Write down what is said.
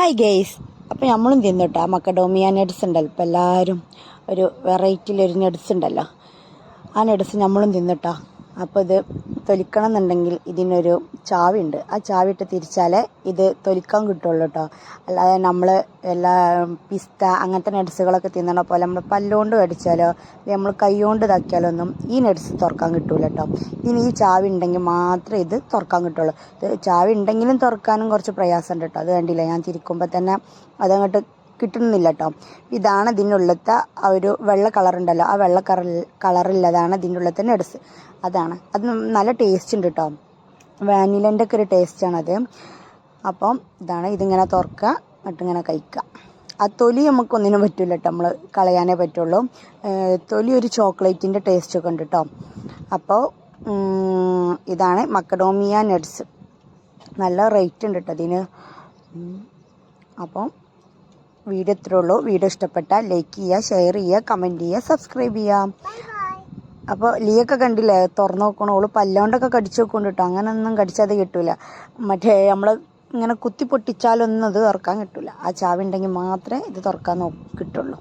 Hi guys അപ്പോൾ നമ്മളും തിന്നുട്ടോ. മക്കഡോമിയ nuts ഉണ്ടല്ലോ. ഇപ്പോൾ എല്ലാവരും ഒരു വെറൈറ്റിയിലൊരു നട്സ് ഉണ്ടല്ലോ. ആ നട്സ് നമ്മളും തിന്നുട്ടോ. അപ്പോൾ ഇത് തൊലിക്കണം എന്നുണ്ടെങ്കിൽ ഇതിനൊരു ചാവിയുണ്ട് ആ ചാവിയിട്ട് തിരിച്ചാലേ ഇത് തൊലിക്കാൻ കിട്ടുള്ളൂ കേട്ടോ അല്ലാതെ നമ്മൾ എല്ലാ പിസ്ത അങ്ങനത്തെ നട്സുകളൊക്കെ തിന്നണ പോലെ നമ്മൾ പല്ലുകൊണ്ട് അല്ലെങ്കിൽ നമ്മൾ കൈകൊണ്ട് ഇതാക്കിയാലോ ഒന്നും ഈ നട്സ് തുറക്കാൻ കിട്ടൂല കേട്ടോ ഇതിന് ഈ ചാവി ഉണ്ടെങ്കിൽ മാത്രമേ ഇത് തുറക്കാൻ കിട്ടുള്ളൂ. ഇത് ചാവി ഉണ്ടെങ്കിലും തുറക്കാനും കുറച്ച് പ്രയാസമുണ്ട് കേട്ടോ അത് കണ്ടില്ല? ഞാൻ തിരിക്കുമ്പോൾ തന്നെ അതങ്ങോട്ട് കിട്ടുന്നില്ല കേട്ടോ ഇതാണ് ഇതിന്റെ ഉള്ളത്തെ ആ ഒരു വെള്ള കളർ ഉണ്ടല്ലോ ആ വെള്ള കളർ കളറുള്ളതാണ് ഇതിന്റെ ഉള്ളത്തെ നട്സ്. അതാണ്. അത് നല്ല ടേസ്റ്റ് ഉണ്ട് കേട്ടോ വാനിലന്റെ ഒക്കെ ഒരു ടേസ്റ്റാണത് അപ്പം ഇതാണ് ഇതിങ്ങനെ തുറക്കുക എന്നിട്ട് ഇങ്ങനെ കഴിക്കുക. ആ തൊലി നമുക്കൊന്നിനും പറ്റില്ല കേട്ടോ നമ്മൾ കളയാനേ പറ്റുള്ളൂ. തൊലി ഒരു ചോക്ലേറ്റിന്റെ ടേസ്റ്റ് ഒക്കെ ഉണ്ട് കേട്ടോ അപ്പോൾ ഇതാണ് മക്കഡോമിയ നട്സ്. നല്ല റേറ്റ് ഉണ്ട് കേട്ടോ അതിന് അപ്പം വീഡിയോ ഇത്രേ ഉള്ളൂ. വീഡിയോ ഇഷ്ടപ്പെട്ടാൽ ലൈക്ക് ചെയ്യുക ഷെയർ ചെയ്യുക കമന്റ് ചെയ്യുക സബ്സ്ക്രൈബ് ചെയ്യുക. അപ്പോൾ ലീയൊക്കെ കണ്ടില്ലേ? തുറന്നു നോക്കണോ? ഓൾ പല്ലോണ്ടൊക്കെ കടിച്ചു നോക്കൊണ്ട് കേട്ടോ. അങ്ങനൊന്നും കടിച്ചാൽ കിട്ടൂല. മറ്റേ നമ്മൾ ഇങ്ങനെ കുത്തി പൊട്ടിച്ചാലൊന്നും അത് തുറക്കാൻ കിട്ടൂല. ആ ചാവി ഉണ്ടെങ്കിൽ മാത്രമേ ഇത് തുറക്കാൻ നോ കിട്ടുള്ളൂ.